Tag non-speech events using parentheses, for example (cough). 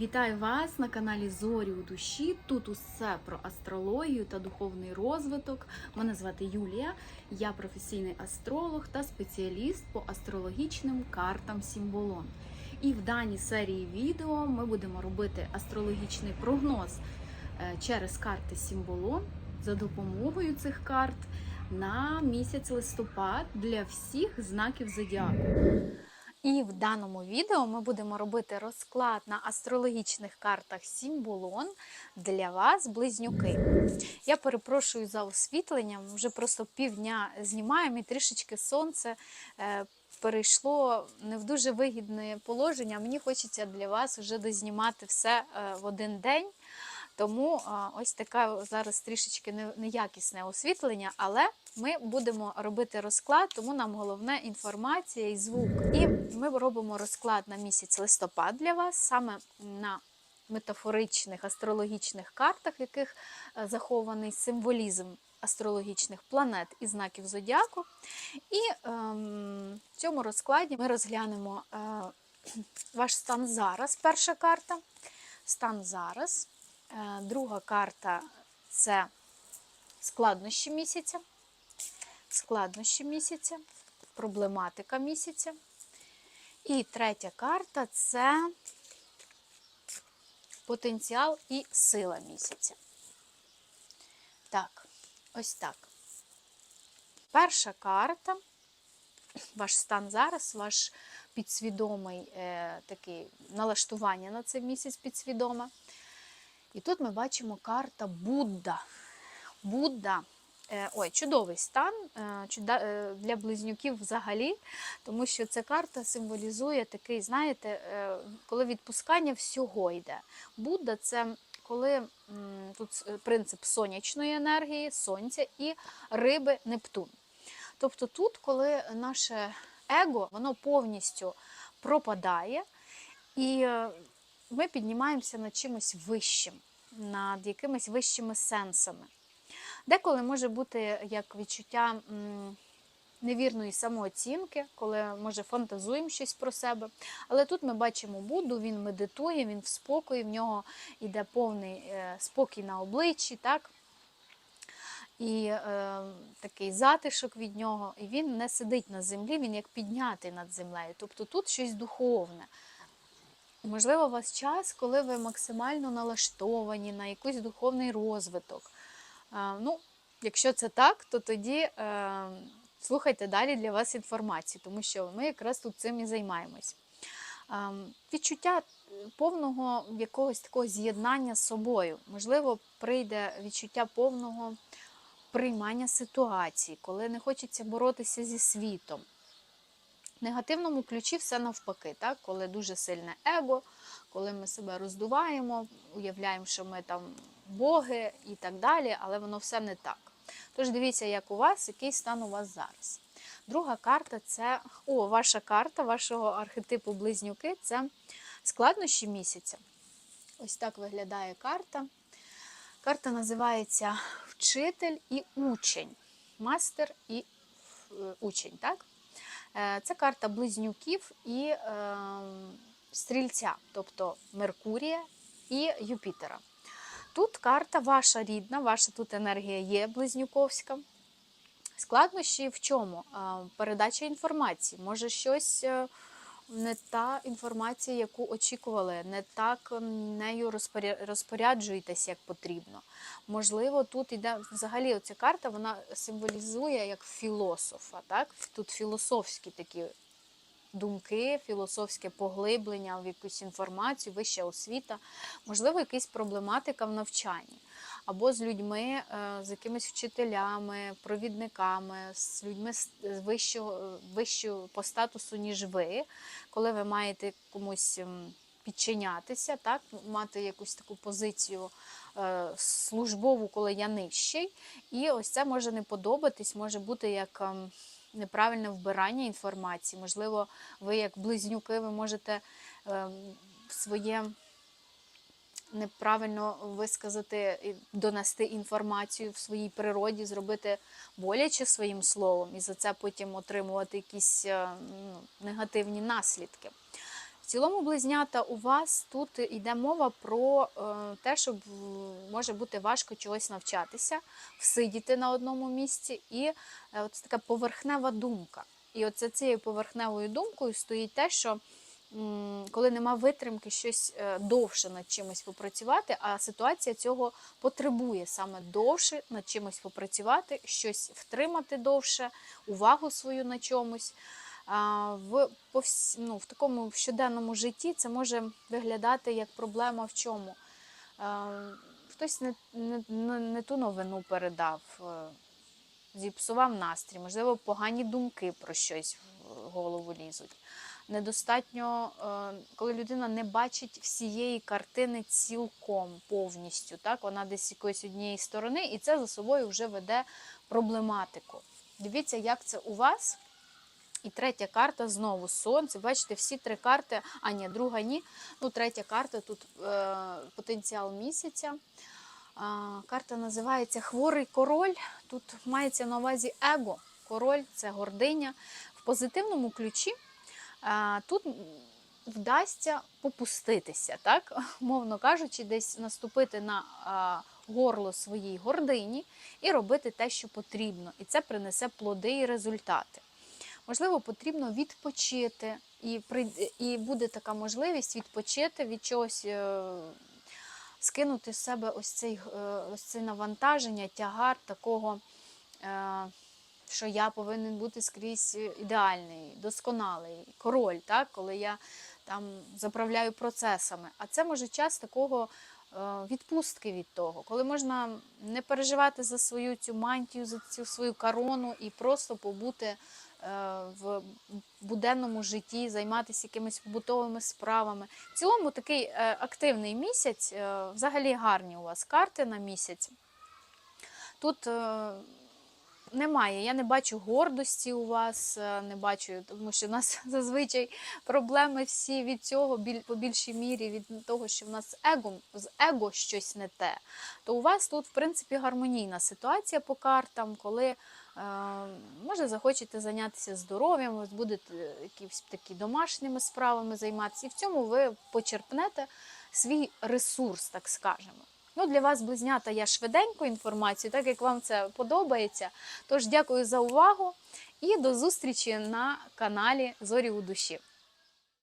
Вітаю вас на каналі Зорі у душі. Тут усе про астрологію та духовний розвиток. Мене звати Юлія. Я професійний астролог та спеціаліст по астрологічним картам Сімволон. І в даній серії відео ми будемо робити астрологічний прогноз е, через карти Сімволон за допомогою цих карт на місяць листопад для всіх знаків зодіаку. І в даному відео ми будемо робити розклад на астрологічних картах Сімбулон для вас, близнюки. Я перепрошую за освітленням, вже просто півдня знімаємо і трішечки сонце е, перейшло не в дуже вигідне положення. Мені хочеться для вас вже дознімати все е, в один день. Тому ось така зараз трішечки неякісне освітлення, але ми будемо робити розклад, тому нам головне інформація і звук. І ми робимо розклад на місяць листопад для вас, саме на метафоричних астрологічних картах, в яких е, захований символізм астрологічних планет і знаків зодіаку. І ем, в цьому розкладі ми розглянемо е, ваш стан зараз. Перша карта. Стан зараз. Е, Друга карта це складнощі місяця, складнощі місяця, проблематика місяця. І третя карта це потенціал і сила місяця. Так, ось так. Перша карта, ваш стан зараз, ваш підсвідомий е, такий налаштування на цей місяць підсвідоме. І тут ми бачимо карта Будда. Будда. е, Ой, чудовий стан е, е, для близнюків взагалі, тому що ця карта символізує такий, знаєте, коли відпускання всього йде. Будда це коли тут принцип сонячної енергії, сонця і риби Нептун. Тобто тут, коли наше его, воно повністю пропадає, і ми піднімаємося над чимось вищим, над якимись вищими сенсами. Деколи може бути як відчуття невірної самооцінки, коли може фантазуємо щось про себе. Але тут ми бачимо Будду, він медитує, він в спокої, в нього йде повний е, спокій на обличчі, так? І е, такий затишок від нього, і він не сидить на землі, він як піднятий над землею. Тобто тут щось духовне. Можливо, у вас час, коли ви максимально налаштовані на якийсь духовний розвиток. Е, Ну, якщо це так, то тоді е, слухайте далі для вас інформацію, тому що ми якраз тут цим і займаємось. Е, Відчуття повного якогось такого з'єднання з собою. Можливо, прийде відчуття повного приймання ситуації, коли не хочеться боротися зі світом. Негативному ключі все навпаки, так? коли дуже сильне его, коли ми себе роздуваємо, уявляємо, що ми там боги і так далі, але воно все не так. Тож дивіться, як у вас, який стан у вас зараз. Друга карта це о, ваша карта вашого архетипу близнюки це складнощі місяця. Ось так виглядає карта. Карта називається Вчитель і учень. Мастер і е, учень. так? Е, Це карта близнюків і е, стрільця, тобто Меркурія і Юпітера. Тут карта ваша рідна, ваша тут енергія є близнюковська. Складнощі в чому? Е, Передача інформації. Може, щось е, не та інформація, яку очікували, не так нею розпоряджуєтесь, як потрібно. Можливо, тут йде взагалі оця карта, вона символізує як філософа. Так? Тут філософські такі думки, філософське поглиблення в якусь інформацію, вища освіта, можливо, якась проблематика в навчанні. Або з людьми, е, з якимись вчителями, провідниками, з людьми вищого, вищого по статусу, ніж ви, коли ви маєте комусь ем, підчинятися, так, мати якусь таку позицію е, службову, коли я нижчий. І ось це може не подобатись, може бути як ем, неправильне вбирання інформації. Можливо, ви як близнюки, ви можете ем, своє неправильно висказати донести інформацію в своїй природі, зробити боляче своїм словом, і за це потім отримувати якісь е, ну, негативні наслідки. Цілому, близнята, у вас тут йде мова про е, те, що може бути важко чогось навчатися, всидіти на одному місці, і е, от така поверхнева думка. І от за цією поверхневою думкою стоїть те, що коли нема витримки щось е, довше над чимось попрацювати, а ситуація цього потребує саме довше над чимось попрацювати, щось втримати довше, увагу свою на чомусь. В, ну, в такому щоденному житті це може виглядати як проблема в чому. Хтось не, не, не, не ту новину передав, е, зіпсував настрій, можливо, погані думки про щось в голову лізуть. Недостатньо, е, коли людина не бачить всієї картини цілком повністю, так вона десь якоїсь однієї сторони, і це за собою вже веде проблематику. Дивіться, як це у вас. І третя карта знову сонце. Бачите, всі три карти, а ні, друга ні. Ну, третя карта тут е, потенціал місяця. Карта називається Хворий король. Тут мається на увазі его. Король це гординя. В позитивному ключі а, тут вдасться попуститися, так? (laughs) мовно кажучи, десь наступити на а, горло своїй гордині і робити те, що потрібно. І це принесе плоди і результати. Можливо, потрібно відпочити, і, і буде така можливість відпочити від чогось, е, скинути з себе ось цей, е, ось це навантаження, тягар такого, е, що я повинен бути скрізь ідеальний, досконалий, король, так? коли я там заправляю процесами. А це може час такого відпустки від того, коли можна не переживати за свою цю мантію, за цю свою корону і просто побути в буденному житті, займатися якимись побутовими справами. В цілому такий е, активний місяць, е, взагалі гарні у вас карти на місяць. Тут е, немає, я не бачу гордості у вас, е, не бачу, тому що в нас (laughs) зазвичай проблеми всі від цього, по більшій мірі, від того, що в нас его, з его щось не те. То у вас тут, в принципі, гармонійна ситуація по картам, коли е, може захочете зайнятися здоров'ям, ви будете якісь такі домашніми справами займатися, і в цьому ви почерпнете свій ресурс, так скажемо. Ну, для вас, близнята, я швиденько інформацію, так як вам це подобається. Тож дякую за увагу і до зустрічі на каналі Зорі у душі.